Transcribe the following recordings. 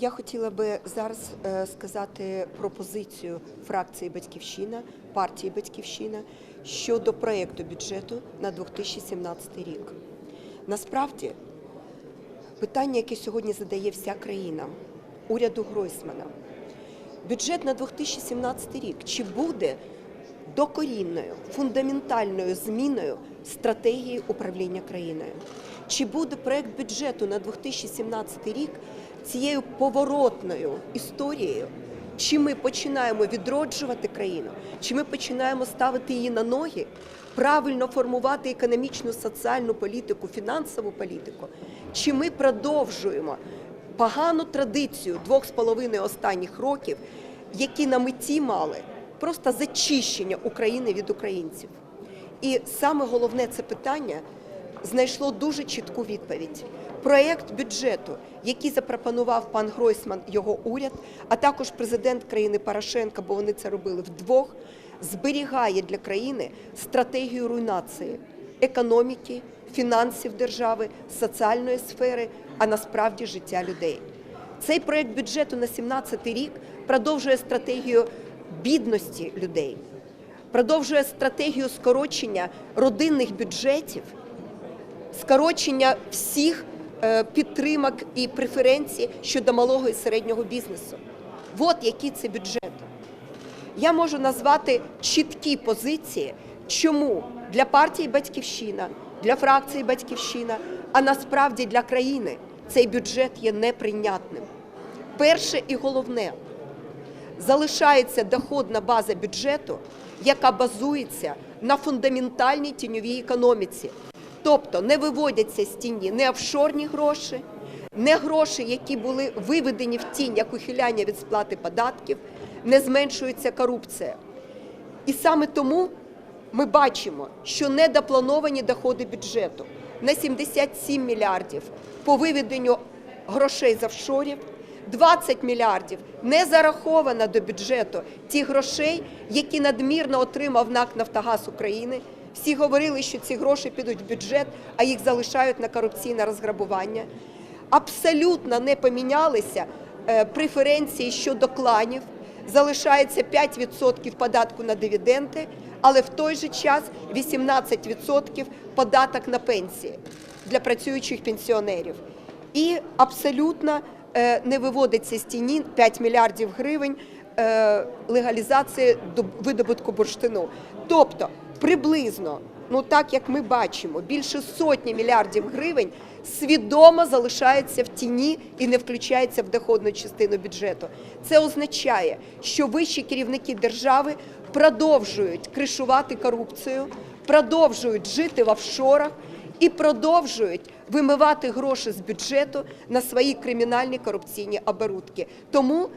Я хотіла би зараз е, сказати пропозицію фракції Батьківщина, партії Батьківщина щодо проєкту бюджету на 2017 рік. Насправді, питання, яке сьогодні задає вся країна, уряду Гройсмана, бюджет на 2017 рік чи буде докорінною, фундаментальною зміною стратегії управління країною? Чи буде проект бюджету на 2017 рік цією поворотною історією? Чи ми починаємо відроджувати країну, чи ми починаємо ставити її на ноги, правильно формувати економічну, соціальну політику, фінансову політику, чи ми продовжуємо погану традицію двох з половиною останніх років, які на меті мали просто зачищення України від українців. І саме головне це питання знайшло дуже чітку відповідь. Проєкт бюджету, який запропонував пан Гройсман, його уряд, а також президент країни Порошенко, бо вони це робили вдвох, зберігає для країни стратегію руйнації економіки, фінансів держави, соціальної сфери, а насправді життя людей. Цей проєкт бюджету на 2017 рік продовжує стратегію бідності людей, продовжує стратегію скорочення родинних бюджетів, скорочення всіх е, підтримок і преференцій щодо малого і середнього бізнесу. От який це бюджет. Я можу назвати чіткі позиції, чому для партії Батьківщина, для фракції Батьківщина, а насправді для країни цей бюджет є неприйнятним. Перше і головне залишається доходна база бюджету, яка базується на фундаментальній тіньовій економіці. Тобто не виводяться з тіні не офшорні гроші, не гроші, які були виведені в тінь як ухиляння від сплати податків, не зменшується корупція. І саме тому ми бачимо, що недоплановані доходи бюджету на 77 мільярдів по виведенню грошей з офшорів, 20 мільярдів не зараховано до бюджету ті грошей, які надмірно отримав НАК Нафтогаз України. Всі говорили, що ці гроші підуть в бюджет, а їх залишають на корупційне розграбування. Абсолютно не помінялися е, преференції щодо кланів. Залишається 5% податку на дивіденди, але в той же час 18% податок на пенсії для працюючих пенсіонерів. І абсолютно е, не виводиться з тіні 5 мільярдів гривень е, легалізації видобутку бурштину. Тобто приблизно, ну так як ми бачимо, більше сотні мільярдів гривень свідомо залишається в тіні і не включається в доходну частину бюджету. Це означає, що вищі керівники держави продовжують кришувати корупцію, продовжують жити в офшорах і продовжують вимивати гроші з бюджету на свої кримінальні корупційні оборудки. Тому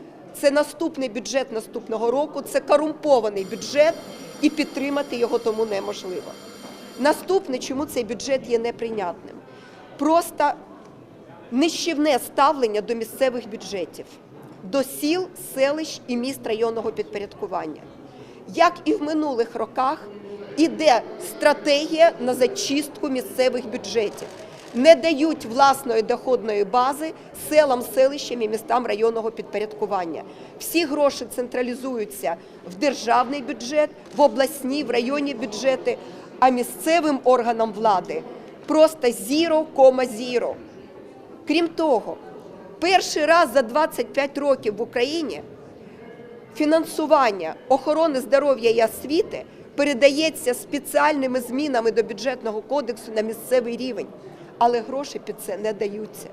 це наступний бюджет наступного року, це корумпований бюджет, і підтримати його тому неможливо. Наступне, чому цей бюджет є неприйнятним? Просто нищівне ставлення до місцевих бюджетів, до сіл, селищ і міст районного підпорядкування. Як і в минулих роках, іде стратегія на зачистку місцевих бюджетів. Не дають власної доходної бази селам, селищам і містам районного підпорядкування. Всі гроші централізуються в державний бюджет, в обласні, в районні бюджети, а місцевим органам влади просто зіро, кома зіро. Крім того, перший раз за 25 років в Україні фінансування охорони здоров'я і освіти передається спеціальними змінами до бюджетного кодексу на місцевий рівень, але гроші під це не даються.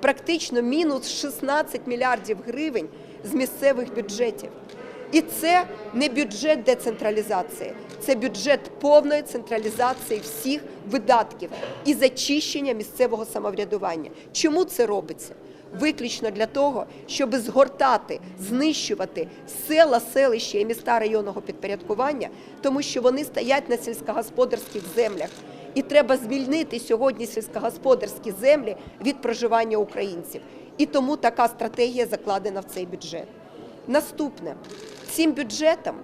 Практично мінус 16 мільярдів гривень з місцевих бюджетів. І це не бюджет децентралізації, це бюджет повної централізації всіх видатків і зачищення місцевого самоврядування. Чому це робиться? Виключно для того, щоб згортати, знищувати села, селища і міста районного підпорядкування, тому що вони стоять на сільськогосподарських землях. І треба звільнити сьогодні сільськогосподарські землі від проживання українців. І тому така стратегія закладена в цей бюджет. Наступне цим бюджетом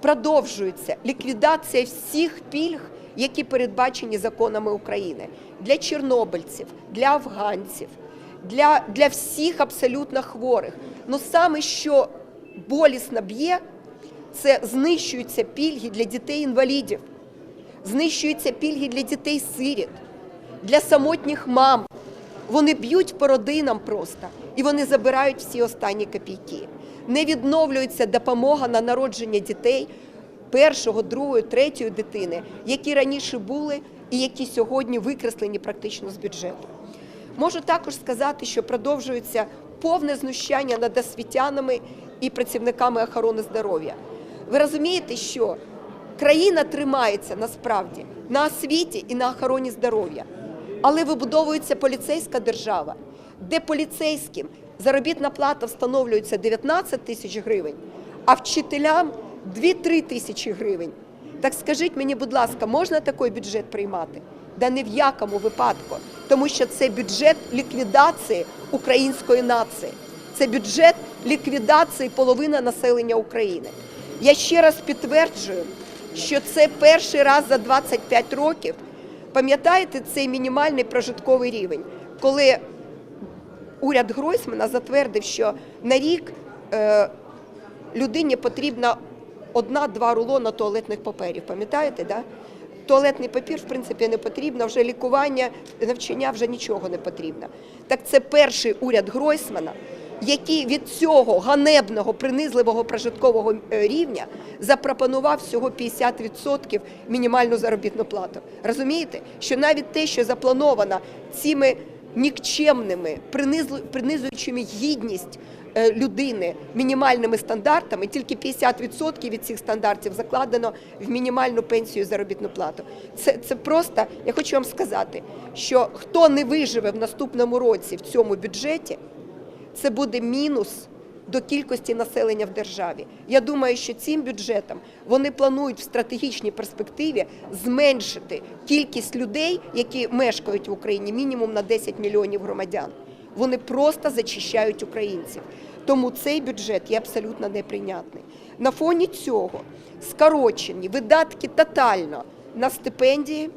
продовжується ліквідація всіх пільг, які передбачені законами України для чорнобильців, для афганців, для, для всіх абсолютно хворих. Ну саме що болісно б'є, це знищуються пільги для дітей-інвалідів, знищуються пільги для дітей-сиріт, для самотніх мам. Вони б'ють по родинам просто і вони забирають всі останні копійки. Не відновлюється допомога на народження дітей першого, другої, третьої дитини, які раніше були і які сьогодні викреслені практично з бюджету. Можу також сказати, що продовжується повне знущання над освітянами і працівниками охорони здоров'я. Ви розумієте, що країна тримається насправді на освіті і на охороні здоров'я, але вибудовується поліцейська держава, де поліцейським заробітна плата встановлюється 19 тисяч гривень, а вчителям 2-3 тисячі гривень. Так скажіть мені, будь ласка, можна такий бюджет приймати? Да ні в якому випадку, тому що це бюджет ліквідації української нації, це бюджет ліквідації половини населення України. Я ще раз підтверджую, що це перший раз за 25 років. Пам'ятаєте цей мінімальний прожитковий рівень, коли уряд Гройсмана затвердив, що на рік е, людині потрібна одна-два рулона туалетних паперів. Пам'ятаєте, да? Туалетний папір, в принципі, не потрібно, вже лікування, навчання вже нічого не потрібно. Так це перший уряд Гройсмана, який від цього ганебного, принизливого прожиткового е, рівня запропонував всього 50% мінімальну заробітну плату. Розумієте, що навіть те, що заплановано цими нікчемними, принизуючими гідність е, людини мінімальними стандартами, тільки 50% від цих стандартів закладено в мінімальну пенсію заробітну плату. Це, це просто, я хочу вам сказати, що хто не виживе в наступному році в цьому бюджеті, це буде мінус до кількості населення в державі. Я думаю, що цим бюджетом вони планують в стратегічній перспективі зменшити кількість людей, які мешкають в Україні, мінімум на 10 мільйонів громадян. Вони просто зачищають українців. Тому цей бюджет є абсолютно неприйнятний. На фоні цього скорочені видатки тотально на стипендії,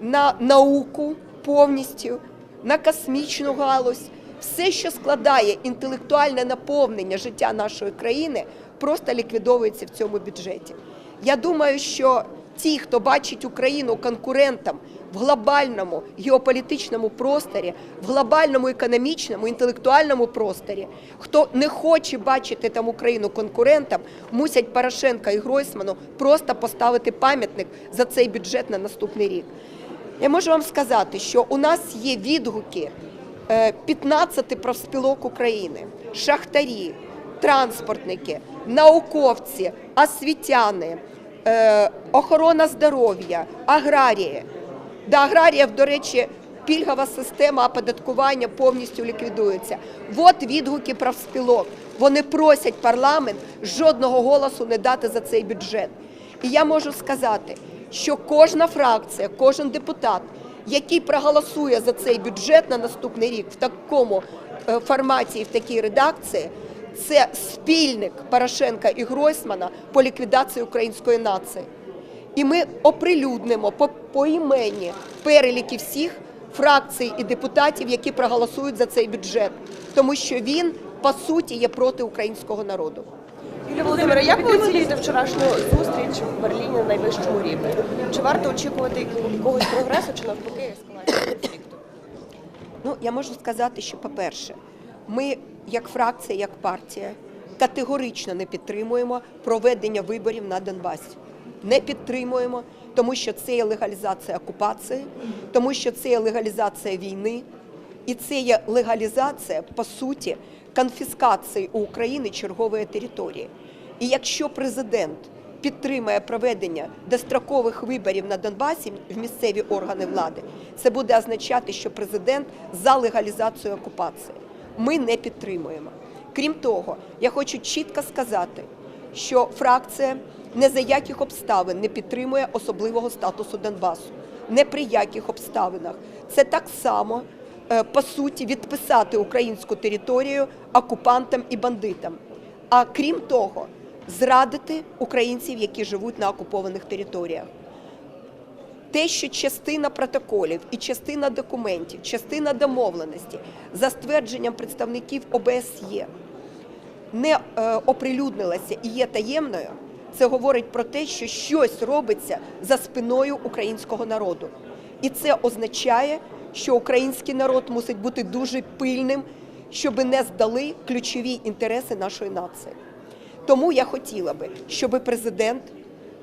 на науку повністю, на космічну галузь. Все, що складає інтелектуальне наповнення життя нашої країни, просто ліквідовується в цьому бюджеті. Я думаю, що ті, хто бачить Україну конкурентом в глобальному геополітичному просторі, в глобальному економічному, інтелектуальному просторі, хто не хоче бачити там Україну конкурентом, мусять Порошенка і Гройсману просто поставити пам'ятник за цей бюджет на наступний рік. Я можу вам сказати, що у нас є відгуки 15 профспілок України, шахтарі, транспортники, науковці, освітяни, е, охорона здоров'я, аграрії. До аграріїв, до речі, пільгова система оподаткування повністю ліквідується. От відгуки профспілок. Вони просять парламент жодного голосу не дати за цей бюджет. І я можу сказати, що кожна фракція, кожен депутат, який проголосує за цей бюджет на наступний рік в такому е, форматі в такій редакції, це спільник Порошенка і Гройсмана по ліквідації української нації. І ми оприлюднимо по поіменні переліки всіх фракцій і депутатів, які проголосують за цей бюджет, тому що він по суті є проти українського народу. Юлія Володимира, як ви оцінюєте вчорашню зустріч в Берліні на найвищому рівні? Чи варто очікувати якогось прогресу, чи навпаки ескалації конфлікту? Ну, я можу сказати, що, по-перше, ми, як фракція, як партія, категорично не підтримуємо проведення виборів на Донбасі. Не підтримуємо, тому що це є легалізація окупації, тому що це є легалізація війни, і це є легалізація, по суті, конфіскації у України чергової території. І якщо президент підтримає проведення дострокових виборів на Донбасі в місцеві органи влади, це буде означати, що президент за легалізацію окупації. Ми не підтримуємо. Крім того, я хочу чітко сказати, що фракція не за яких обставин не підтримує особливого статусу Донбасу. Не при яких обставинах. Це так само, по суті, відписати українську територію окупантам і бандитам. А крім того, зрадити українців, які живуть на окупованих територіях. Те, що частина протоколів і частина документів, частина домовленості за ствердженням представників ОБСЄ не е, оприлюднилася і є таємною, це говорить про те, що щось робиться за спиною українського народу. І це означає, що український народ мусить бути дуже пильним, щоб не здали ключові інтереси нашої нації. Тому я хотіла би, щоб президент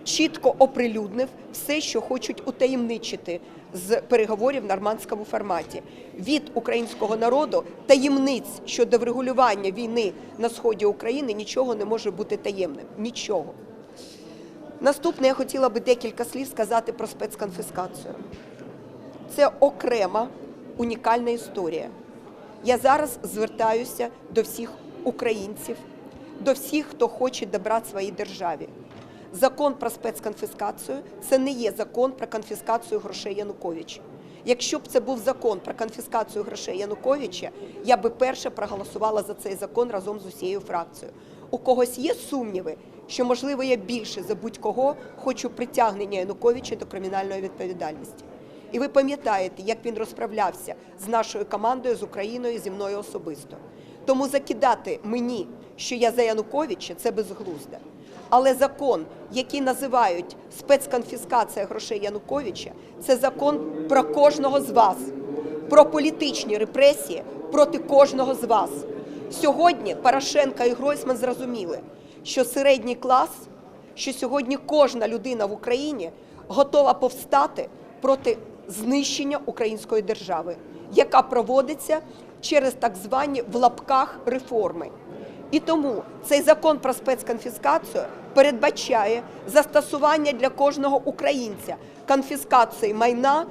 чітко оприлюднив все, що хочуть утаємничити з переговорів в нормандському форматі. Від українського народу таємниць щодо врегулювання війни на сході України нічого не може бути таємним. Нічого. Наступне я хотіла би декілька слів сказати про спецконфіскацію. Це окрема унікальна історія. Я зараз звертаюся до всіх українців, до всіх, хто хоче добра своїй державі. Закон про спецконфіскацію це не є закон про конфіскацію грошей Януковича. Якщо б це був закон про конфіскацію грошей Януковича, я би перша проголосувала за цей закон разом з усією фракцією. У когось є сумніви, що можливо я більше за будь-кого хочу притягнення Януковича до кримінальної відповідальності. І ви пам'ятаєте, як він розправлявся з нашою командою, з Україною, зі мною особисто. Тому закидати мені, що я за Януковича, це безглуздо. Але закон, який називають спецконфіскація грошей Януковича, це закон про кожного з вас, про політичні репресії проти кожного з вас. Сьогодні Порошенко і Гройсман зрозуміли, що середній клас, що сьогодні кожна людина в Україні готова повстати проти знищення української держави, яка проводиться через так звані в лапках реформи. І тому цей закон про спецконфіскацію передбачає застосування для кожного українця конфіскації майна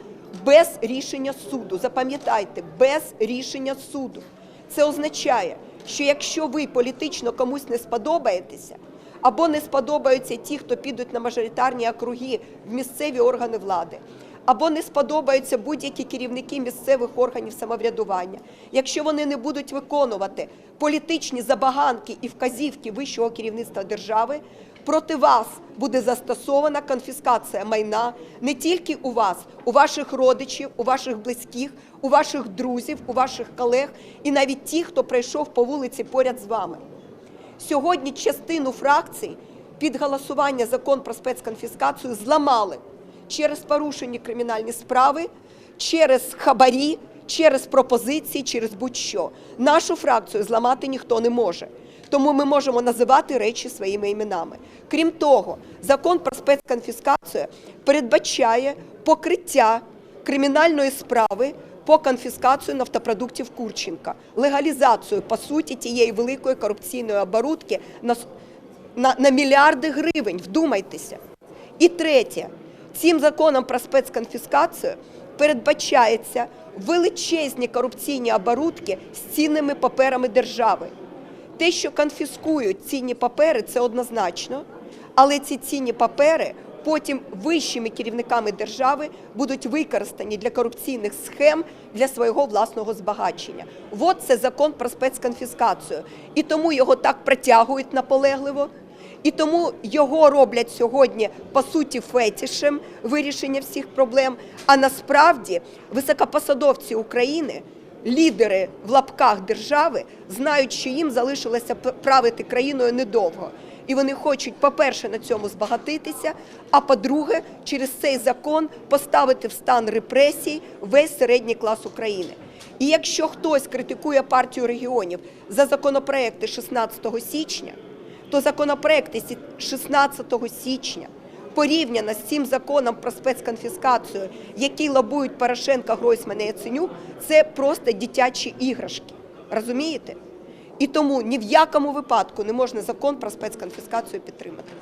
без рішення суду. Запам'ятайте, без рішення суду. Це означає, що якщо ви політично комусь не сподобаєтеся, або не сподобаються ті, хто підуть на мажоритарні округи в місцеві органи влади, або не сподобаються будь-які керівники місцевих органів самоврядування, якщо вони не будуть виконувати політичні забаганки і вказівки вищого керівництва держави, проти вас буде застосована конфіскація майна не тільки у вас, у ваших родичів, у ваших близьких, у ваших друзів, у ваших колег і навіть ті, хто пройшов по вулиці поряд з вами. Сьогодні частину фракцій під голосування закон про спецконфіскацію зламали через порушені кримінальні справи, через хабарі, через пропозиції, через будь-що. Нашу фракцію зламати ніхто не може. Тому ми можемо називати речі своїми іменами. Крім того, закон про спецконфіскацію передбачає покриття кримінальної справи по конфіскацію нафтопродуктів Курченка, легалізацію по суті тієї великої корупційної оборудки на, на, на мільярди гривень. Вдумайтеся. І третє, цим законом про спецконфіскацію передбачається величезні корупційні оборудки з цінними паперами держави. Те, що конфіскують цінні папери, це однозначно, але ці цінні папери потім вищими керівниками держави будуть використані для корупційних схем для свого власного збагачення. От це закон про спецконфіскацію. І тому його так протягують наполегливо. І тому його роблять сьогодні по суті фетішем вирішення всіх проблем. А насправді високопосадовці України, лідери в лапках держави, знають, що їм залишилося правити країною недовго. І вони хочуть, по-перше, на цьому збагатитися, а по-друге, через цей закон поставити в стан репресій весь середній клас України. І якщо хтось критикує партію регіонів за законопроекти 16 січня, то законопроекти сі- 16 січня порівняно з цим законом про спецконфіскацію, який лобують Порошенка, Гройсмана і Яценюк, це просто дитячі іграшки. Розумієте? І тому ні в якому випадку не можна закон про спецконфіскацію підтримати.